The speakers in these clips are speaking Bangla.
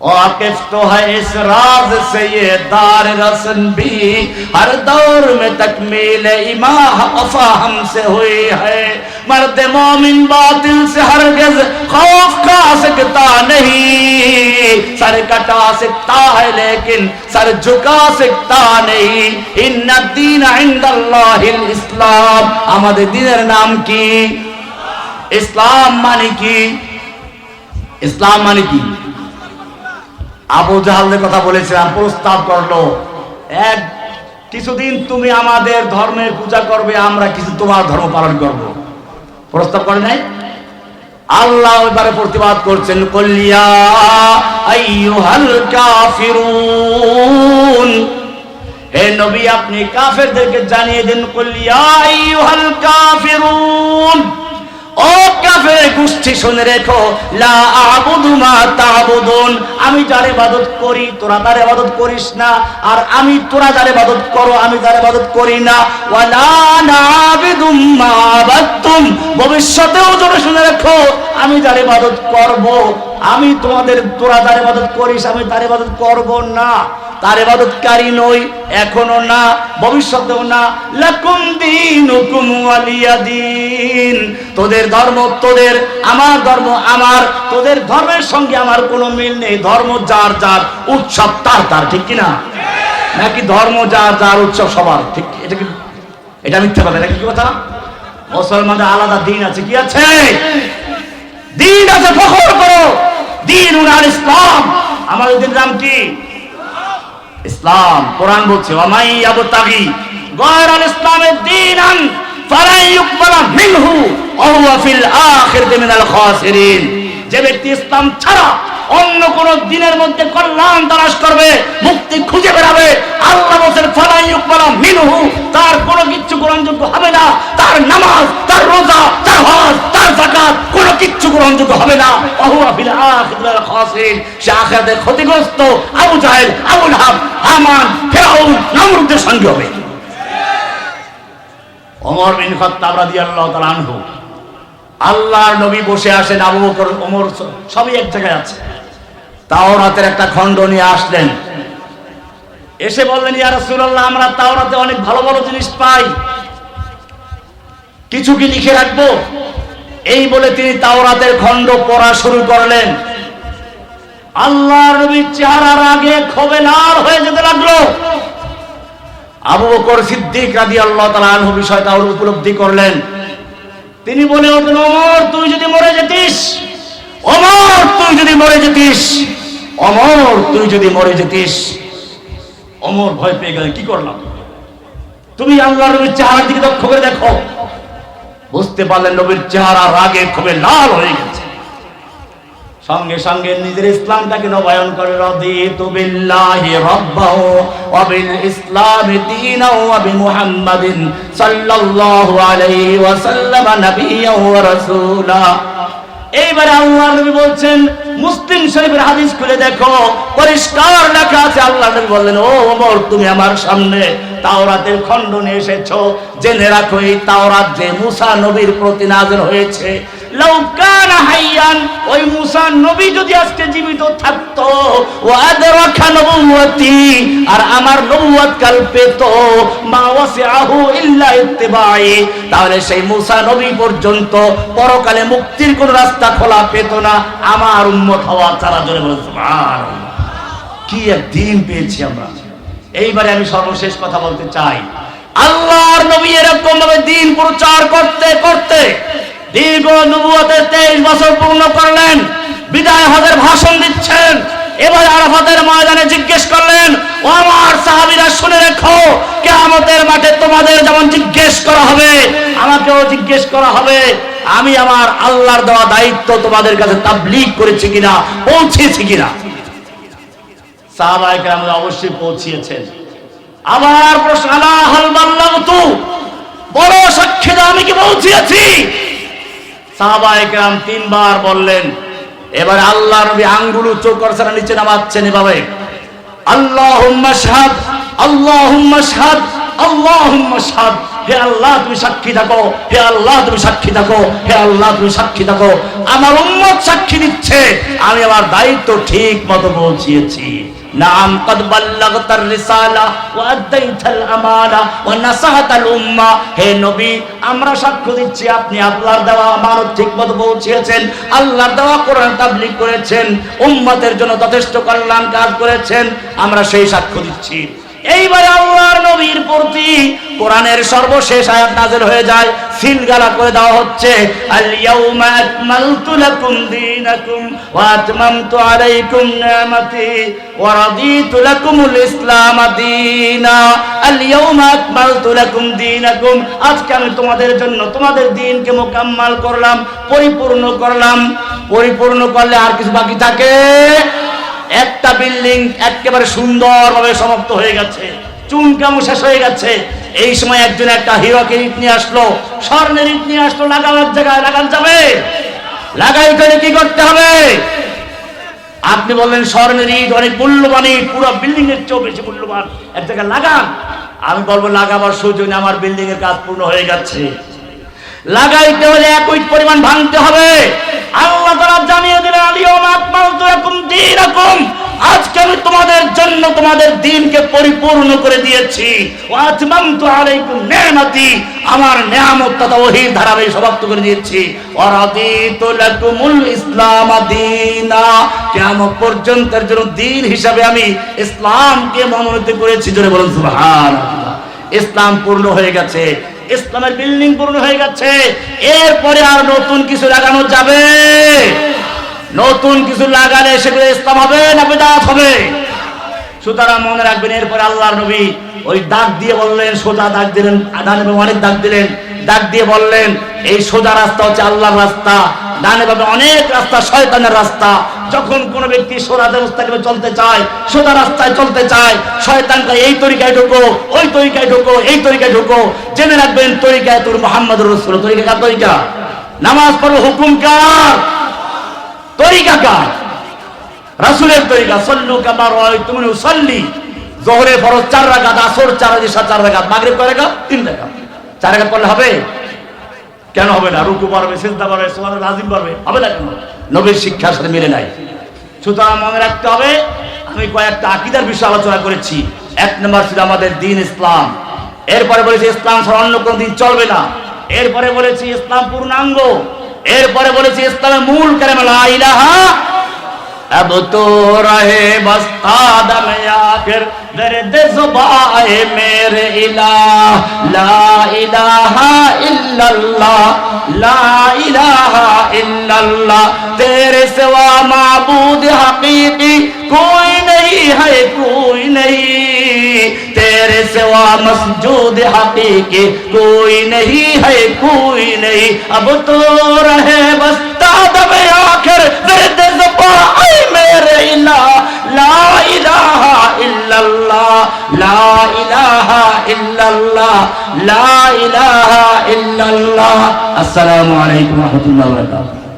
आकिफ तो है इस राज से ये दार रसन भी। हर दौर में तकमील इमाह अफा हमसे हुई है। मर्द मोमिन बातिल से हर गज खौफ का सकता नहीं। सर कटा सकता है लेकिन सर झुका सकता नहीं। इन दीन इंदल्लाहिल इस्लाम। हमारे दीनर नाम की। इस्लाम मानी की। इस्लाम मानी की। আবু জাহালের কথা বলেছিলাম, প্রস্তাব করল, এক কিছুদিন তুমি আমাদের ধর্মের পূজা করবে, আমরা কিছু তোমার ধর্ম পালন করব। প্রস্তাব করে নাই। আল্লাহ এবারে প্রতিবাদ করছেন কল্লিয়া আইয়ুহাল কাফিরুন, হে নবী, আপনি কাফেরদেরকে জানিয়ে দিন কল্লিয়া আইয়ুহাল কাফিরুন ও কাফের আমি যার ইবাদত করি, তোরা তার ইবাদত করিস না। আর আমি, তোরা যার ইবাদত করো, আমি যার ইবাদত করি না। ওয়ালা নাবিদুম মা আবাদতুম। ভবিষ্যতেও জোরে শুনে রেখো, আমি যার ইবাদত করব। আমি তোমাদের তোরা তার ইবাদত করিস, আমি তার ইবাদত করব না। তার ইবাদতকারী নই, এখনও না, ভবিষ্যতেও না। লাকুম দীনুকুম ওয়ালিয়া দিন। তোদের ধর্ম, তোদের, আমার ধর্ম, আমার, তোদের ধর্মের সঙ্গে আমার কোনো মিল নেই। ধর্ম যার যার উৎসব তার তার, ঠিক কি না নাকি ধর্ম যার যার উৎসব সবার, ঠিক এটা কি এটা মিথ্যা কথা, এটা কি কথা? মুসলমানদের আলাদা দিন আছে, কি আছে? দিন আছে, ফখর করো! দিন ইসলাম। আমাদের দিন নাম কি? ইসলাম। কোরআন বলছে অমাই আবু তাগি গয়রাল ইসলামের দীনান ফালাই ইউকবালা মিনহু ওয়া ফিল আখিরাতি মিনাল খাসিরিন। যে ব্যক্তি ইসলাম ছাড়া অন্য কোন দিনের মধ্যে কল্যাণ তালাশ করবে, মুক্তি খুঁজে বেড়াবে। আল্লাহ মিনহু তার কোনো কিচ্ছু গ্রহণযোগ্য হবে না। তার নামাজ, তার রোজা, তার হজ, তার যাকাত, কোনো কিচ্ছু গ্রহণযোগ্য হবে না। ক্ষতিগ্রস্ত আবু জাহেল, আবু লাহাব, হামান, ফেরাউন সঙ্গে হবে। ওমর বিন খাত্তাব আনহু। আল্লাহর নবী বসে আসেন আবু বকর, ওমর, সবই এক জায়গায় আছে। তাওরাতের একটা খণ্ড নিয়ে আসলেন। এসে বললেন, ইয়া রাসূলুল্লাহ, আমরা তাওরাতে অনেক ভালো ভালো জিনিস পাই। কিছু কি লিখে রাখব? এই বলে তিনি তাওরাতের খণ্ড পড়া শুরু করলেন। আল্লাহর নবীর চেহারার আগে খবে লাল হয়ে যেতে লাগল। আবু বকর সিদ্দিক রাদি আল্লাহ তালা আনহু বিষয়টা উপলব্ধি করলেন। তিনি বলে উঠলেন অমর তুই যদি মরে যেতিস অমর তুই যদি মরে যেতিস অমর, তুই যদি মরে যেতিস, অমর ভয় পেয়ে গেলেন কি করলাম? তুমি আল্লাহ নবীর চেহারার দিকে লক্ষ্য করে দেখো। বুঝতে পারলেন নবীর চেহারা রাগে খুবই লাল হয়ে গেছে। সঙ্গে সঙ্গে নিজের ইসলামটাকে নবায়ন করে, রাদিতু রাব্বাহু ওয়া বিল ইসলামি দীনাও ওয়া বিমুহাম্মাদিন সাল্লাল্লাহু আলাইহি ওয়া সাল্লাম ওয়া রাসূলা। এইবারে আল্লাহ নবী বলছেন মুসলিম শরীফের হাদিস খুলে দেখো, পরিষ্কার লেখা আছে, আল্লাহ বললেন, ও ওমর তুমি আমার সামনে তাওরাতের খণ্ড নিয়ে এসেছ। জেনে রাখো, এই তাওরাত যে মুসা নবীর প্রতি নাজন হয়েছে হাইয়ান, ওই যদি আজকে জীবিত থাকতো আর আমার কাল পেত তাহলে সেই মুসা নবী পর্যন্ত পরকালে মুক্তির কোন রাস্তা খোলা পেত না, আমার উম্মত হওয়া বলে সুবহানাল্লাহ। কি এক দিন পেয়েছি আমরা। এইবারে আমি সর্বশেষ কথা বলতে চাই, আল্লাহর নবী এরকম ভাবে দিন প্রচার করতে করতে দীর্ঘ নবুয়তের তেইশ বছর পূর্ণ করলেন, বিদায় হজের ভাষণ দিচ্ছেন, এবার আরাফাতের ময়দানে জিজ্ঞেস করলেন, ও আমার সাহাবিরা, শুনে রেখো, কেয়ামতের মাঠে তোমাদের যেমন জিজ্ঞেস করা হবে, আমাকেও জিজ্ঞেস করা হবে। আমি আমার আল্লাহর দেওয়া দায়িত্ব তোমাদের কাছে তাবলীগ করেছি কিনা, পৌঁছেছি কিনা? সাহাবায়ে কেরাম অবশ্যই পৌঁছিয়েছেন। আবার প্রশ্ন, আলা বড় সাক্ষী আমি কি পৌঁছিয়েছি? সাহাবায়ে কেরাম তিনবার বললেন, এবার আল্লাহ নবী আঙ্গুল উচ্চ করছেন আর নিচে নামাচ্ছেন এভাবে? আল্লাহুম্মা শাহাদ আল্লাহুম্মা শাহাদ আল্লাহুম্মা শাহাদ হে আল্লাহ তুমি সাক্ষী থাকো, হে আল্লাহ তুমি সাক্ষী থাকো, হে আল্লাহ তুমি সাক্ষী থাকো, আমার উম্মত সাক্ষী দিচ্ছে আমি আমার দায়িত্ব ঠিক মতো পৌঁছিয়েছি। নাম কদ বাল্লাগতার রিসালা, ওয়া আদাইতাল আমানা ওয়া হে নবী, আমরা সাক্ষ্য দিচ্ছি, আপনি আল্লাহর দেওয়া আমানত ঠিকমতো পৌঁছিয়েছেন, আল্লাহর দেওয়া কোরআন তাবলীগ করেছেন, উম্মতের জন্য যথেষ্ট কল্যাণ কাজ করেছেন, আমরা সেই সাক্ষ্য দিচ্ছি। এইবার আল্লাহর নবীর প্রতি কোরআনের সর্বশেষ আয়াত নাযিল হয়ে যায় সিলগালা করে দেওয়া হচ্ছে আলাইকুম ইসলাম আজকে আমি তোমাদের জন্য তোমাদের দিনকে মোকাম্মাল করলাম, পরিপূর্ণ করলাম। পরিপূর্ণ করলে আর কিছু বাকি থাকে? একটা বিল্ডিং একেবারে সুন্দরভাবে সমাপ্ত হয়ে গেছে। চুনকামো শেষ হয়ে গেছে। এই সময় একজন একটা হিরোকে ইট নিয়ে আসলো, স্বর্ণের ইট নিয়ে আসলো লাগানোর জায়গায় লাগান যাবে। লাগাই করে কি করতে হবে? আপনি বললেন স্বর্ণের ইট অনেক মূল্যবান ইট, পুরো বিল্ডিং এর চেয়েও বেশি মূল্যবান। এক জায়গায় লাগান। আমি বলব লাগাবার সুযোগ আমার বিল্ডিং এর কাজ পূর্ণ হয়ে গেছে। লাগাইতে হলে এক উইট পরিমাণ ভাঙতে হবে। আল্লাহ তারা জানিয়ে দিলেন আলিয়ম আকমালতু লাকুম দীনাকুম। আজকে আমি তোমাদের জন্য তোমাদের দিনকে পরিপূর্ণ করে দিয়েছি। আমার নিয়ামত তথা ওহির ধারা সমাপ্ত করে দিয়েছি। ইসলাম দীনা। হিসাবে আমি ইসলামকে মনোনীত করেছি। জোরে বলুন ইসলাম পূর্ণ হয়ে গেছে। ইসলামের বিল্ডিং পূর্ণ হয়ে গেছে। এরপরে আর নতুন কিছু লাগানো যাবে। নতুন কিছু লাগালে সেগুলো ইসলাম হবে না বেদাত হবে? সুতরাং মনে রাখবেন, এরপরে আল্লাহর নবী ওই দাগ দিয়ে বললেন, সোজা দাগ দিলেন ডানে বামে অনেক দাগ দিলেন। দাগ দিয়ে বললেন, এই সোজা রাস্তা হচ্ছে আল্লাহর রাস্তা। ডানে বামে অনেক রাস্তা, শয়তানের রাস্তা। যখন কোন ব্যক্তি সোজা ব্যবস্থাকে চলতে চায়, সোজা রাস্তায় চলতে চায় শয়তানকে এই তরিকায় ঢুকো, ওই তরিকায় ঢুকো, এই তরিকায় ঢুকো। জেনে রাখবেন, তরিকায় তোর মোহাম্মদ রসুল তরিকা কার তরিকা? নামাজ পড়ো হুকুম কার? তরিকা কার? রাসুলের তরিকা, সল্লু কামার তুমি সল্লি জোহরে ফরজ চার রাকাত, আসর চার দিশা চার রাকাত, মাগরিব কয় রাকাত? তিন রাকাত। চার রাকাত করলে হবে? কেন হবে না? রুকু পারবে সিজদা পারবে সুবহান নাজিম পারবে হবে না কেন? নবীর শিক্ষার সাথে মিলে নাই। সুতরাং মনে রাখতে হবে, আমি কয়েকটা আকীদার বিষয় আলোচনা করেছি। এক নম্বর ছিল আমাদের দিন ইসলাম। এরপরে বলেছি, ইসলাম ছাড়া অন্য কোনো দিন চলবে না। এরপরে বলেছি, ইসলাম পূর্ণাঙ্গ। এরপরে বলেছি ইসলামের মূল কালেমা লা ইলাহা اب تو رہے بستاد میں آخر درد زبائے میرے الہ لا الہ الا اللہ لا الہ الا اللہ تیرے سوا معبود حقیقی کوئی कोई नहीं है कोई नहीं तेरे सिवा मसजूद हकीकी कोई नहीं है कोई नहीं अब तो रहे बस आदम आखिर दर्द जुबाए मेरे इलाह ला इलाहा इल्लल्लाह ला इलाहा इल्लल्लाह ला इलाहा इल्लल्लाह अस्सलामु अलैकुम व रहमतुल्लाहि व बरकातुहू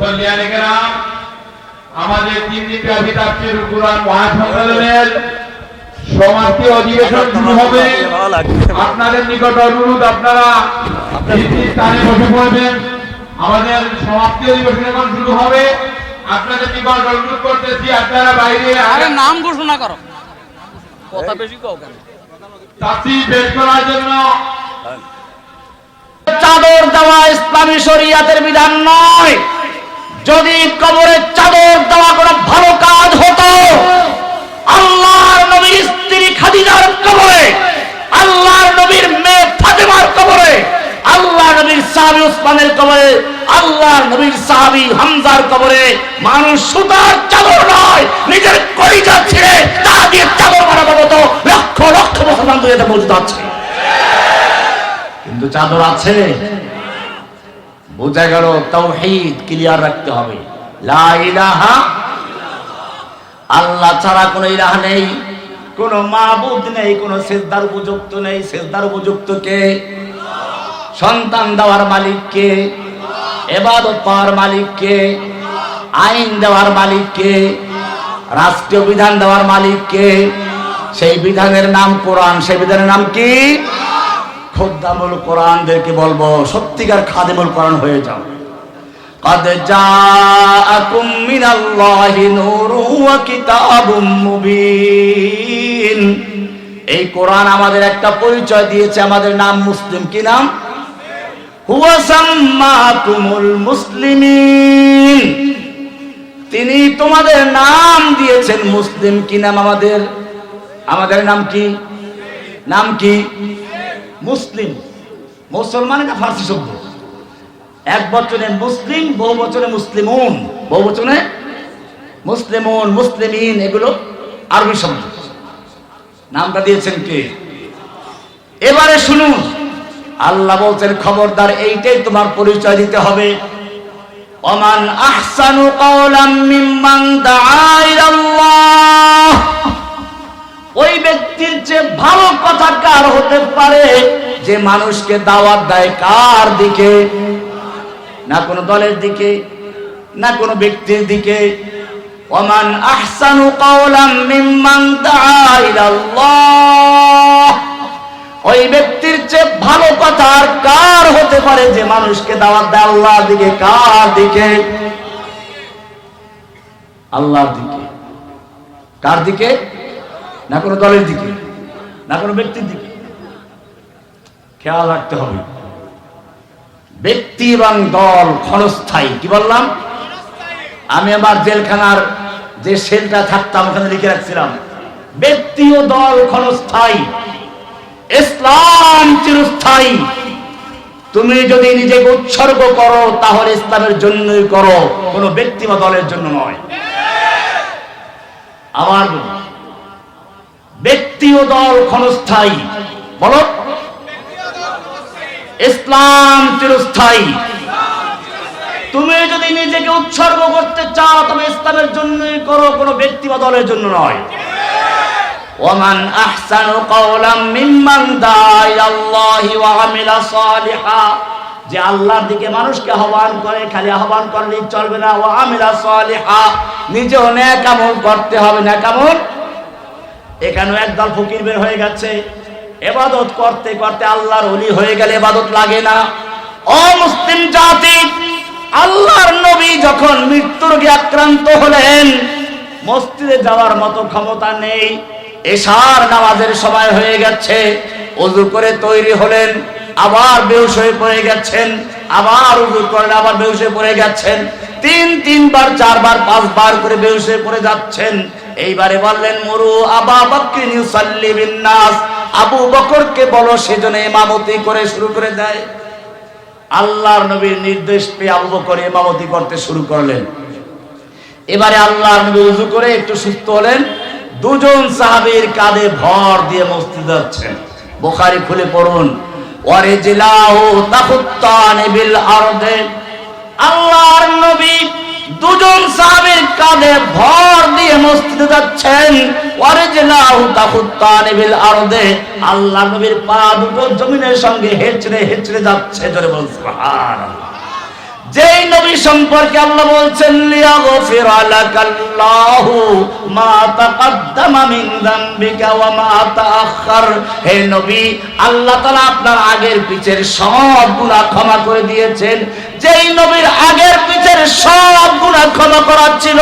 মুসল্লিয়ানে কেরাম আমাদের তিন দিন ব্যাপী তাফসীর কুরআন মহাসম্মেলনের সমাপ্তি অধিবেশন শুরু হবে। আপনাদের নিকট অনুরোধ আপনারা স্থানে বসে পড়বেন। আমাদের সমাপ্তি অধিবেশন এখন শুরু হবে। আপনাদের নিকট অনুরোধ করতেছি আপনারা বাইরে আরে নাম ঘোষণা করো। কথা বেশি কও কেন? তাফসীর পেশ করার জন্য চাদর দেওয়া ইসলামী শরিয়াতের বিধান নয়। যদি কবরে চাদর দেওয়া কোনো ভালো কাজ হতো, আল্লাহর নবীর স্ত্রী খাদিজার কবরে, আল্লাহর নবীর মেয়ে ফাতেমার কবরে আল্লাহ নবীর সাহাবী উসমানের কবরে আল্লাহ নবীর সাহাবী হামজার কবরে, মানুষ সুতার চাদর নয়, নিজের কলিজা ছিঁড়ে তা দিয়ে চাদর বানাবো মতো লক্ষ লক্ষ মুসলমান দুনিয়াতে মজুদ আছে। কিন্তু চাদর আছে। বোঝা গেল তাওহীদ ক্লিয়ার রাখতে হবে। লা আল্লাহ ছাড়া কোনো ইলাহ নেই। কোনো মাবুদ নেই, কোনো সেজদার উপযুক্ত নেই। সেজদার উপযুক্ত কে? সন্তান দেওয়ার মালিককে এবাদত পাওয়ার মালিককে আইন দেওয়ার মালিককে রাষ্ট্রীয় বিধান দেওয়ার মালিক কে? সেই বিধানের নাম কোরআন, সেই বিধানের নাম কি? খোদ্দামুল কোরআনদেরকে বলবো সত্যিকার খাদেমুল কোরআন হয়ে যাও قد جاءكم من الله نور وكتاب مبين এই কোরআন আমাদের একটা পরিচয় দিয়েছে আমাদের নাম মুসলিম কি নাম হুয়া সাম্মাকুমুল মুসলিমিন তিনি তোমাদের নাম দিয়েছেন মুসলিম কি নাম আমাদের আমাদের নাম কি নাম কি মুসলিম। মুসলমান এটা ফার্সি শব্দ। এক বচনে মুসলিম, বহু বচনে মুসলিমুন। বহু বচনে মুসলিমুন, মুসলিমিন, এগুলো আরবি শব্দ। নামটা দিয়েছেন কে? এবারে শুনুন। আল্লাহ বলছেন, খবরদার, এইটাই তোমার পরিচয় দিতে হবে। ওমান আহসানু কাওলাম মিম্মান দাআ ইলাল্লাহ। ওই ব্যক্তির যে ভালো কথা কার হতে পারে? যে মানুষকে দাওয়াত দেয় কার দিকে? না কোনো দলের দিকে, না কোনো ব্যক্তির দিকে। ওমান আহসানু কাওলাম মিম্মান দাআ ইলাল্লাহ। ওই ব্যক্তির চেয়ে ভালো কথা আর কার হতে পারে? যে মানুষকে দাওয়াত দেয় আল্লাহর দিকে, কার দিকে? আল্লাহর দিকে। কার দিকে? না কোনো দলের দিকে, না কোনো ব্যক্তির দিকে। খেয়াল রাখতে হবে। ব্যক্তি এবং দল ক্ষণস্থায়ী, কি বললাম? আমি আমার জেলখানার যে সেলটা থাকতাম, ওখানে লিখে রাখছিলাম, ব্যক্তি ও দল ক্ষণস্থায়ী, ইসলাম চিরস্থায়ী। তুমি যদি নিজেকে উৎসর্গ করো, তাহলে ইসলামের জন্যই করো। কোনো ব্যক্তি বা দলের জন্য নয়। আমার ব্যক্তি ও দল ক্ষণস্থায়ী। বলো। ইসলাম চিরস্থায়ী। তুমি যদি নিজেকে উৎসর্গ করতে চাও, তবে ইসলামের জন্যই করো, কোনো ব্যক্তি বা দলের জন্য নয়। ওমান আহসানু কাওলাম মিম্মান দাআ ইলাল্লাহি ওয়া আমিলা সালিহা। যে আল্লাহর দিকে মানুষকে আহ্বান করে, খালি আহ্বান করলেই চলবে না। ওয়া আমিলা সালিহা। নিজেও নেক আমল করতে হবে। নেক আমল এখানেও একদল ফকির বের হয়ে গেছে। এবাদত করতে করতে আল্লাহর অলি হয়ে গেলে এবাদত লাগে না। ও মুসলিম জাতি, আল্লাহর নবী যখন মৃত্যু রোগে আক্রান্ত হলেন, মসজিদে যাওয়ার মতো ক্ষমতা নেই। এশার নামাজের সময় হয়ে গেছে অজু করে তৈরি হলেন, আবার বেহুশ হয়ে পড়ে গেছেন, আবার উজু করেন, আবার বেহুশ হয়ে পড়ে গেছেন। তিন, তিনবার, চারবার, পাঁচবার করে বেহুশ হয়ে পড়ে যাচ্ছেন। এইবারে বললেন, মরু আবা বকরিন ইউসাল্লি বিন্নাস। আবু বকরকে বলো, সেজন্য ইমামতি করে শুরু করে দেয়। আল্লাহর নবীর নির্দেশ পেয়ে আবু বকর ইমামতি করতে শুরু করলেন। এবারে আল্লাহর নবী উজু করে একটু সুস্থ হলেন। দুজন সাহাবীর কাঁধে ভর দিয়ে মসজিদ যাচ্ছেন। বোখারি খুলে পড়ুন। ওয়ারে জিলাহু তাকুত্তানি বিল আরদে। আল্লাহর নবী দুজন সাহাবীর কাঁধে ভর দিয়ে মসজিদে যাচ্ছেন। আল্লাহ নবীর পা দুটো জমিনের সঙ্গে হেঁচড়ে হেঁচড়ে যাচ্ছে, জোরে বল সুবহানাল্লাহ। যেই নবী সম্পর্কে আল্লাহ বলছেন, লিয়াগফির লাকাল্লাহু মা তাকাদ্দামা মিন যামবিকা হে নবী, আল্লাহ তাআলা আপনার আগের পিছের সব গুনাহ ক্ষমা করে দিয়েছেন। যেই নবীর আগের পিছের সব গুনাহ ক্ষমা করা ছিল,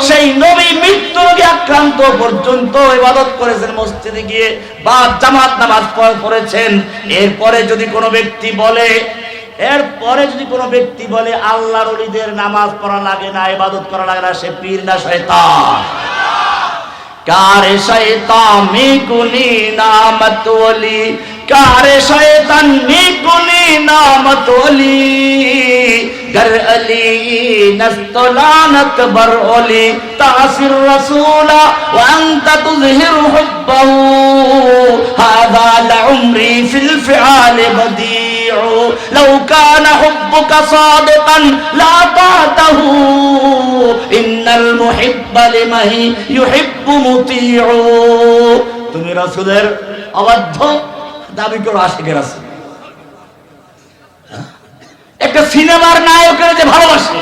সেই নবী মৃত্যু আক্রান্ত পর্যন্ত ইবাদত করেছেন, মসজিদে গিয়ে বা জামাত নামাজ পড়- পড়েছেন। এরপরে যদি কোনো ব্যক্তি বলে এরপরে যদি কোনো ব্যক্তি বলে, আল্লাহর ওলিদের নামাজ পড়া লাগে না, ইবাদত করা লাগে না, সে পীর না শয়তান? কারে শয়তান মিগুনি নামত ওলি? কারে শয়তান মিগুনি নামত ওলি? بديع لو كان حبك صادقا لأطعته إن المحب لمن يحب مطيع তুমি রাসূলের অবাধ্য দাবি করো আশিকের রাসূল একটা সিনেমার নায়কের যে ভালোবাসে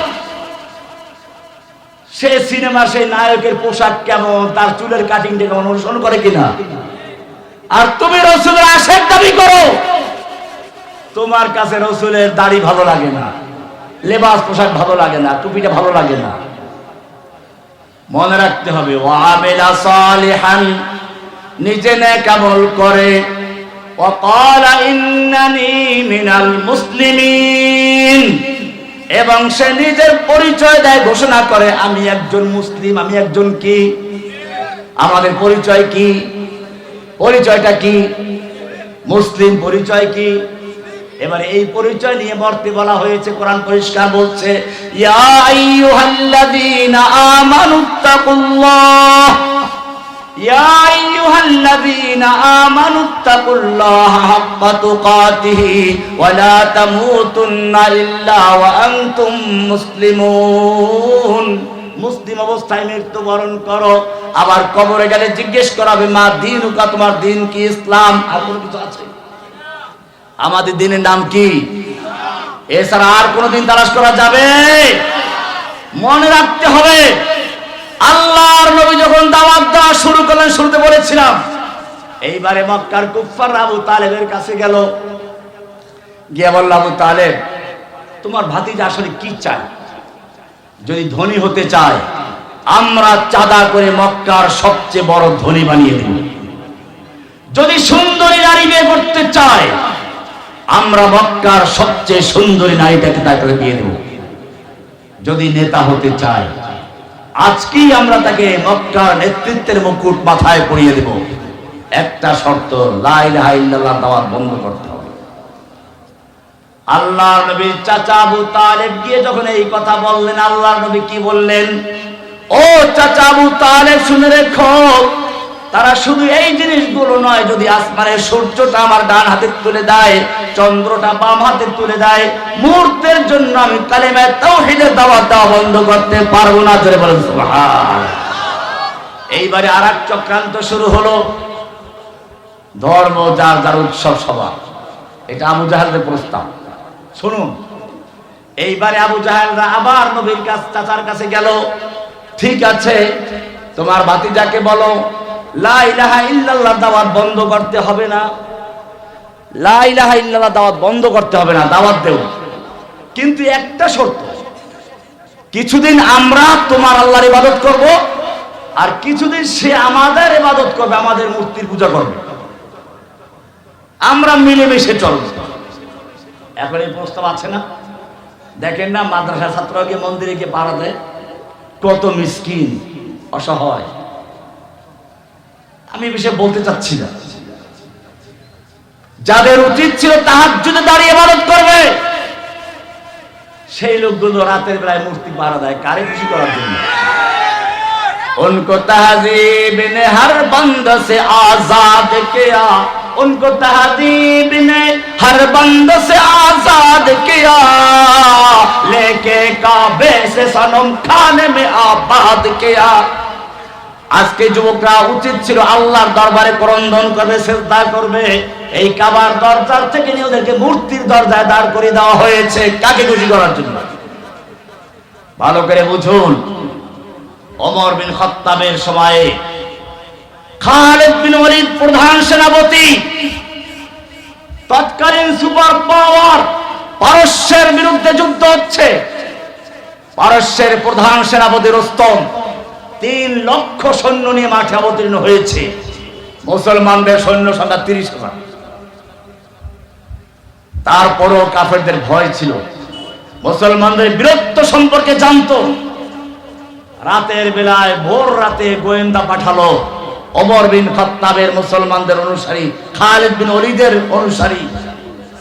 সে সিনেমা সেই নায়কের পোশাক কেমন তার চুলের কাটিংটা কেমন অনুসরণ করে কিনা আর তুমি রসুলের আশের দাবি করো তোমার কাছে রসুলের দাড়ি ভালো লাগে না লেবাস পোশাক ভালো লাগে না টুপিটা ভালো লাগে না মনে রাখতে হবে ওয়ামেলা সালিহান নিজে নেক আমল করে وقال إنني من المسلمين এবং সে নিজের পরিচয় দেয় ঘোষণা করে আমি একজন মুসলিম আমি একজন কি আমাদের পরিচয় কি পরিচয়টা কি মুসলিম পরিচয় কি এবারে এই পরিচয় নিয়ে মর্তে বলা হয়েছে, কোরআন পরিষ্কার বলছে মুসলিম অবস্থায় মৃত্যুবরণ করো, আবার কবরে গেলে জিজ্ঞেস করাবে, মা দিনুকা তোমার দিন কি ইসলাম? আর কোনো কিছু আছে? আমাদের দিনের নাম কি? এছাড়া আর কোনদিন তালাশ করা যাবে? মনে রাখতে হবে, আল্লাহর নবী যখন দাওয়াত দেওয়া শুরু করলেন, শুরুতে বলেছিলাম, এইবারে মক্কার কুফার আবু তালেবের কাছে গেল। গিয়ে বলল, আবু তালেব, তোমার ভাতিজা আসলে কি চায়? যদি ধনী হতে চায়, আমরা চাঁদা করে মক্কার সবচেয়ে বড় ধনী বানিয়ে দেব। যদি সুন্দরী নারী বিয়ে করতে চায় আমরা মক্কার সবচেয়ে সুন্দরী নারীটাকে তাকে বিয়ে দেব। যদি নেতা হতে চায়, আজকেই আমরা তাকে মক্কার নেতৃত্বের মুকুট মাথায় পরিয়ে দেব। একটা শর্ত লাইলাহা ইল্লাল্লাহ দাওয়াত বন্ধ করতে হবে। আল্লাহ নবী চাচা আবু তালেব গিয়ে যখন এই কথা বললেন আল্লাহ নবী কি বললেন? ও চাচা আবু তালেব, শুনে রেখো তারা শুধু এই জিনিসগুলো নয়, যদি আসমানের সূর্যটা আমার ডান হাতে তুলে দেয়, চন্দ্রটা বাম হাতে তুলে দেয়, মুহূর্তের জন্য আমি কালেমায় তাওহীদের দাওয়াত দেওয়া বন্ধ করতে পারব না। ধরে বলেন এইবারে আর এক চক্রান্ত শুরু হলো। ধর্ম, যার যার উৎসব সভা এটা আবু জাহালের প্রস্তাব। শুনুন, এইবারে আবু জাহালরা আবার নবীর কাছ, চাচার কাছে গেল। ঠিক আছে, তোমার ভাতিজাকে বলো লা ইলাহা ইল্লাল্লাহ দাওয়াত বন্ধ করতে হবে না। লা ইলাহা ইল্লাল্লাহ দাওয়াত বন্ধ করতে হবে না, দাওয়াত দেও কিন্তু একটা শর্ত, কিছুদিন আমরা তোমার আল্লাহর ইবাদত করব, আর কিছুদিন সে আমাদের ইবাদত করবে, আমাদের মূর্তির পূজা করবে। আমরা মিলেমিশে চলব। এখন এই প্রস্তাব আছে না? দেখেন না মাদ্রাসা ছাত্র মন্দিরে গিয়ে পাড়া দেয়, কত মিসকিন, অসহায়। আমি বিষয়ে বলতে চাচ্ছি না। যাদের উচিত ছিল তাহার জন্য দাঁড়িয়ে ইবাদত করবে, সেই লোকগুলো রাতের বেলায় মূর্তি মারা দেয় কারে খুশি করার জন্য? উনকো তহজিব নে হর বন্দ সে আজাদ কিয়া। উনকো তহজিব নে হর বন্দ সে আজাদ কিয়া। লেকে কাবে সে সনম খানে মে আবাদ কিয়া। আজকে যুবকরা উচিত ছিল আল্লাহর দরবারে করন্দন করবে শ্রদ্ধা করবে। এই কাবার দরজার থেকে নিয়ে ওদেরকে মূর্তির দরজায় দাঁড় করে দেওয়া হয়েছে। কাকে খুশি করার জন্য? ভালো করে বুঝুন। ওমর বিন খত্তাবের সময়ে খালেদ বিন ওয়ালিদ প্রধান সেনাপতি, তৎকালীন সুপার পাওয়ার পারস্যের বিরুদ্ধে যুদ্ধ হচ্ছে। পারস্যের প্রধান সেনাপতি রুস্তম তিন লক্ষ সৈন্য নিয়ে মাঠে অবতীর্ণ হয়েছে। মুসলমানদের সৈন্য সংখ্যা তিরিশ হাজার। তারপরও কাফেরদের ভয় ছিল। মুসলমানদের বীরত্ব সম্পর্কে জানতো। রাতের বেলায় ভোর রাতে গোয়েন্দা পাঠালো। ওমর বিন খত্তাবের মুসলমানদের অনুসারী, খালিদ বিন অলিদের অনুসারী।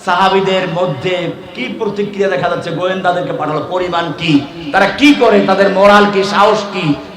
সাহাবিদের মধ্যে কি প্রতিক্রিয়া দেখা যাচ্ছে? গোয়েন্দাদেরকে পাঠালো, পরিমাণ কি? তারা কি করে? তাদের মোরাল কি? সাহস কি?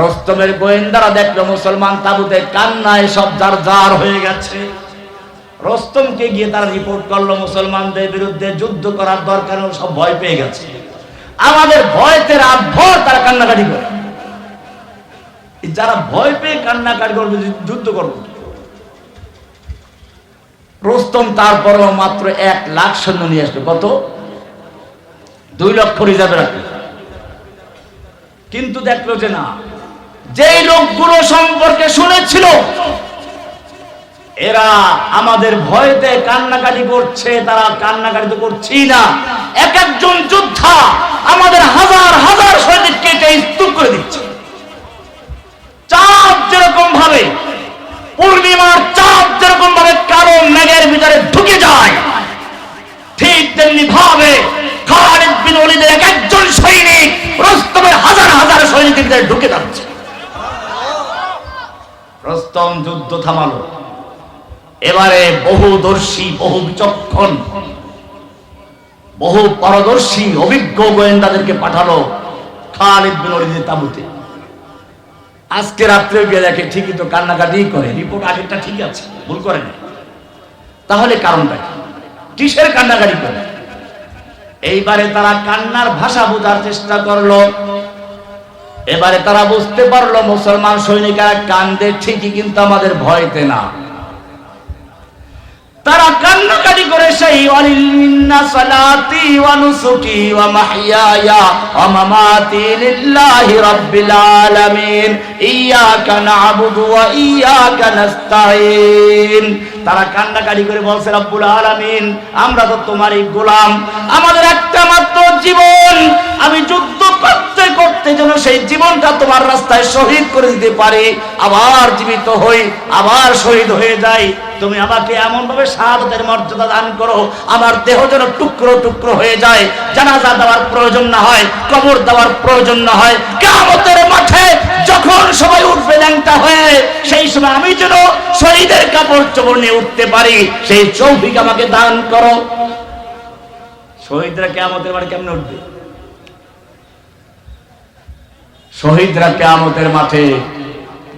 রস্তমের গোয়েন্দারা দেখল মুসলমান তাবুতে কান্নায় সব যার জার হয়ে গেছে। রস্তমকে গিয়ে তারা রিপোর্ট করল, মুসলমানদের বিরুদ্ধে যুদ্ধ করার দরকার সব ভয় পেয়ে গেছে। আমাদের ভয়তে রাত ভর তারা কান্নাকাটি করে। যারা ভয় পেয়ে কান্নাকাটি করবে, যুদ্ধ করবে রোস্তম তারপরও মাত্র এক লাখ সৈন্য নিয়ে আসবে কত? দুই লক্ষ রিজার্ভে রাখল। কিন্তু দেখল যে না যেই লোকগুলো সম্পর্কে শুনেছিল, এরা আমাদের ভয়তে কান্নাকাটি করছে, তারা কান্নাকাটি তো করছি না। এক একজন যোদ্ধা আমাদের হাজার হাজার সৈনিক কেটে স্তূপ করে দিচ্ছে। চাপ যেরকম ভাবে, পূর্ণিমার চাপ যেরকম ভাবে কালো মেঘের ভিতরে ঢুকে যায়, ঠিক তেমনি ভাবে খালিদ বিন ওয়ালিদের এক একজন সৈনিক, রস্তমের হাজার হাজার সৈনিকের ভিতরে ঢুকে যাচ্ছে। রস্তম যুদ্ধ থামালো। এবারে বহুদর্শী বহু বিচক্ষণ, বহু পারদর্শী, অভিজ্ঞ গোয়েন্দাদেরকে পাঠালো খালিদ বিন ওয়ালিদের তাবুতে। আজকে রাত্রে গিয়ে দেখে ঠিকই তো কান্নাকাটি করে। রিপোর্ট আগেরটা ঠিক আছে, ভুল করে না তাহলে কারণটা কি? কিসের কান্নাকাটি করে? এইবারে তারা কান্নার ভাষা বোঝার চেষ্টা করল। এবারে তারা বুঝতে পারল মুসলমান সৈনিকেরা কান্দে ঠিকই, কিন্তু আমাদের ভয়তে না। তারা কান্নাকাটি করে সেই অলিল্লা সালাতি ওয়া নুসুকি ওয়া মাহইয়ায়া ওয়া মামাতি লিল্লাহি রাব্বিল আলামিন। না'বুদু ওয়া ইয়াকা নাস্তাঈন। তারা কান্নাকাটি করে বলছে, রব্বুল আলামিন, আমরা তো তোমারই গোলাম। আমাদের একটা মাত্র জীবন আমি যুদ্ধ করতে করতে যেন সেই জীবনটা তোমার রাস্তায় শহীদ করে দিতে পারি, আবার জীবিত হই, আবার শহীদ হয়ে যাই। তুমি আমাকে এমন ভাবে শাহাদতের মর্যাদা দান করো, আমার দেহ যেন টুকরো টুকরো হয়ে যায়, জানাজা দেওয়ার প্রয়োজন না হয়, কবর দেওয়ার প্রয়োজন না হয়। কিয়ামতের মাঠে যখন সবাই উঠবে ল্যাংটা হয়ে, সেই সময় আমি যেন শহীদের কাপড় চোপড় নিয়ে উঠতে পারি, সেই চৌফিক আমাকে দান করো। শহীদরা কেয়ামতের মাঠে কেমনে উঠবে? শহীদরা কেয়ামতের মাঠে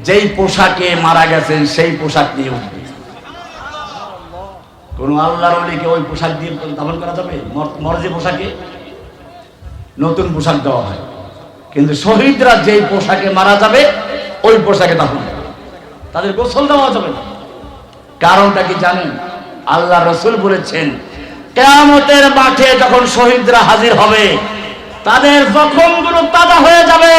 যেই পোশাকে মারা গেছেন, সেই পোশাক নিয়ে উঠবে। কোন আল্লাহর অলিকে ওই পোশাক দিয়ে দাফন করা যাবে? মর- মরে যে পোশাকে? নতুন পোশাক দেওয়া হয়। কিন্তু শহীদরা যেই পোশাকে মারা যাবে, ওই পোশাকে দাফন। তাদের গোসল দেওয়া যাবে না। কারণটা কি জানেন? আল্লাহ রসুল বলেছেন, কেয়ামতের মাঠে যখন শহীদরা হাজির হবে তাদের জখমগুলো তাজা হয়ে যাবে।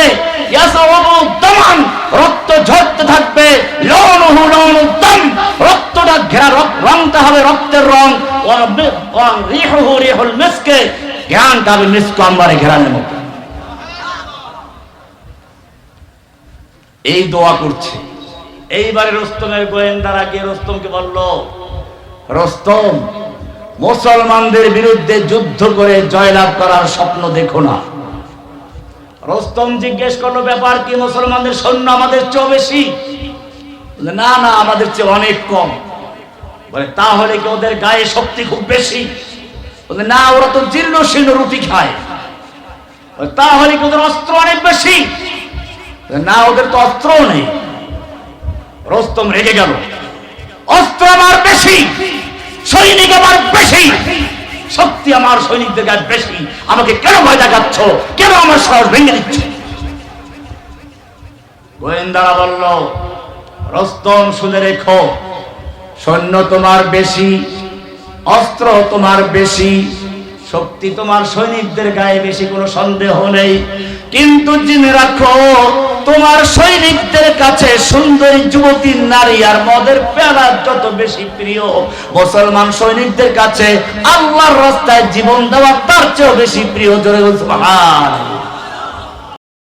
রক্ত ঝরতে থাকবে। রক্তটা ঘেরা রংটা হবে রক্তের রং। মিসকে জ্ঞানটা হবে মিস্ক আম্বারে ঘেরানোর মতো। এই দোয়া করছে। এইবারে রস্তমের গোয়েন্দারা গিয়ে রস্তমকে বলল, রস্তম মুসলমানদের বিরুদ্ধে যুদ্ধ করে জয়লাভ করার স্বপ্ন দেখো না। রস্তম জিজ্ঞেস করল, ব্যাপার কি, মুসলমানদের সৈন্য আমাদের চেয়ে বেশি? না না, আমাদের চেয়ে অনেক কম। বলে, তাহলে কি ওদের গায়ে শক্তি খুব বেশি? বলে না, ওরা তো জীর্ণ শীর্ণ রুটি খায়। তাহলে কি ওদের অস্ত্র অনেক বেশি? না, ওদের তো অস্ত্রও নেই। রস্তম রেগে গেল, অস্ত্র আমার বেশি। সৈনিক আমার বেশি। শক্তি আমার সৈনিকদের কাছে বেশি। আমাকে কেন ভয় দেখাচ্ছ? কেন আমার সাহস ভেঙে দিচ্ছ? গোয়েন্দারা বলল, রস্তম, শুনে রেখো। সৈন্য তোমার বেশি, অস্ত্র তোমার বেশি, শক্তি তোমার সৈনিকদের গায়ে বেশি কোনো সন্দেহ নেই। কিন্তু জেনে রাখো, তোমার সৈনিকদের কাছে সুন্দরী যুবতী নারী আর মদের পেয়ারা যত বেশি প্রিয়, মুসলমান সৈনিকদের কাছে আল্লাহর রাস্তায় জীবন দেওয়া তার চেয়েও বেশি প্রিয় জোরে।